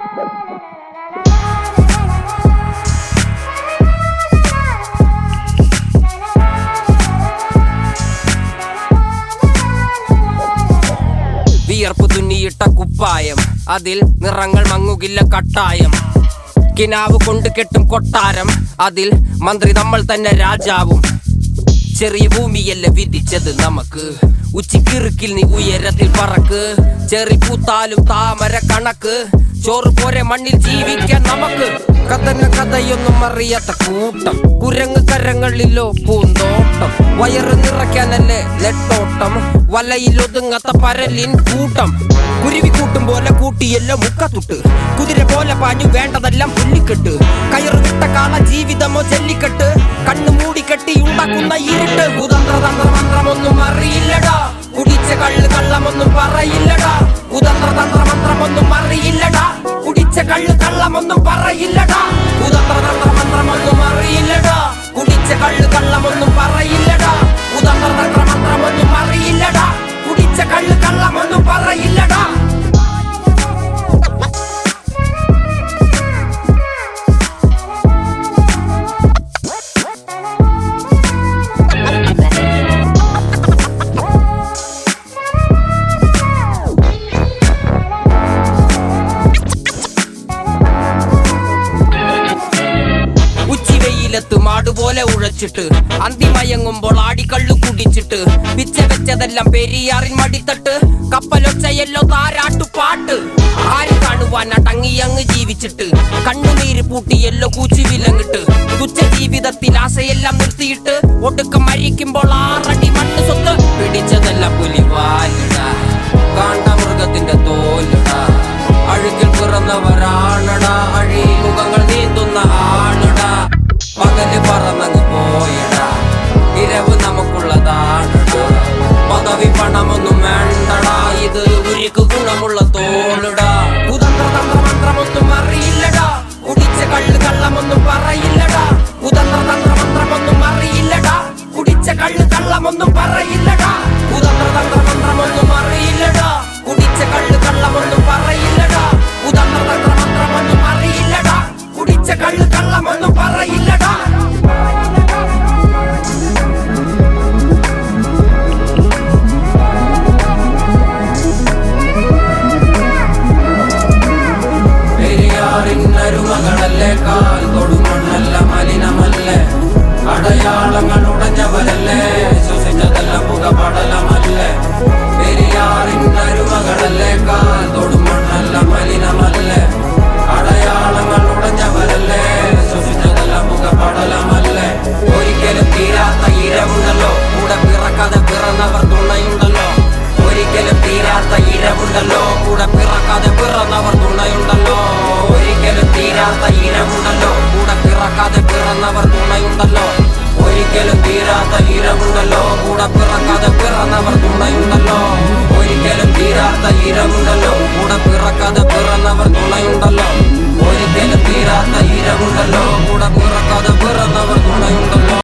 വിയർപ്പ് തുന്നിയിട്ട കുപ്പായം. അതിൽ നിറങ്ങൾ മങ്ങുകില്ല കട്ടായം. കിനാവ് കൊണ്ട് കെട്ടും കൊട്ടാരം. അതിൽ മന്ത്രി നമ്മൾ തന്നെ രാജാവും. ചെറിയ ഭൂമിയല്ല വിധിച്ചത് നമുക്ക്. ഉച്ചിക്കിറുക്കിൽ നീ ഉയരത്തിൽ പറക്ക്. ചെറി പൂത്താലും താമര കണക്ക്. ചോറ് പോരെ മണ്ണിൽ ജീവിക്കാൻ നമുക്ക്. കഥന കഥയൊന്നും അറിയാത്ത കൂട്ടം. കുരങ്ങ് കരങ്ങളിലോ പൂന്തോട്ടം. വയറ് നിറയ്ക്കാനല്ലേ നെട്ടോട്ടം. വലയിൽ ഒതുങ്ങാത്ത പരലിൻ കൂട്ടം. കുരുവി കൂട്ടും പോലെ കൂട്ടിയല്ലോ മുക്കത്തുട്ട്. കുതിര പോലെ പാഞ്ഞു വേണ്ടതെല്ലാം പുല്ലിക്കെട്ട്. കയറ് വിട്ട കാള ജീവിതമോ ചെല്ലിക്കെട്ട് കണ്ണു മൂടിക്കെട്ടി ഉണ്ടാക്കുന്ന ഇരുട്ട്. കുതന്ത്ര തന്ത്ര അറിയില്ലടാ. കുടിച്ച കള്ള് കള്ളമൊന്നും പറയില്ലടാ കള്ളമൊന്നും പറയില്ലടാ. കുതന്ത്ര തന്ത്ര മന്ത്രമൊന്നും അറിയില്ലടാ. കുടിച്ച കള്ള് കള്ളമൊന്നും പറയില്ലടാ മാടുപോലെ ഉഴച്ചിട്ട് അന്തിമയങ്ങുമ്പോൾ ആടിക്കള്ളു കുടിച്ചിട്ട്. പിച്ച വെച്ചതെല്ലാം പെരിയാറിൻ മടിത്തട്ട്. കപ്പലൊച്ചയല്ലോ താരാട്ടു പാട്ട് ആര് കാണുവാൻ അടങ്ങി അങ്ങ് ജീവിച്ചിട്ട്. കണ്ണുനീര് പൂട്ടിയല്ലോ കൂച്ചി വിലങ്ങിട്ട്. തുച്ഛ ജീവിതത്തിൽ ആശയെല്ലാം നിർത്തിയിട്ട്. ഒടുക്കം മരിക്കുമ്പോൾ ആറടി മണ്ണ് സ്വത്ത്. പിടിച്ചതെല്ലാം പുലിവാലിടാ ഗുണമുള്ള തോളിടാ. കുതന്ത്ര അറിയില്ലടാ. കുടിച്ച കള്ള് കള്ളമൊന്നും പറയില്ലടാ. കുതന്ത്ര അറിയില്ലടാ. കുടിച്ച കള്ള് കള്ളമൊന്നും പറയില്ലടാ. കുതന്ത്ര അറിയില്ലടാ. കുടിച്ച കള്ള് കള്ളമൊന്നും പറയില്ലടാ. കുതന്ത്ര അറിയില്ലടാ. കുടിച്ച കള്ള് കള്ളമൊന്നും പറയില്ലടാ. let go. പിറന്നവർ തുണയുണ്ടല്ലോ ഒരിക്കലും തീരാത്ത ഇരവുണ്ടല്ലോ കൂടെ പിറക്കാതെ പിറന്നവർ തുണയുണ്ടല്ലോ ഒരിക്കലും തീരാത്ത ഇരവുണ്ടല്ലോ കൂടെ പിറക്കാതെ തുണയുണ്ടല്ലോ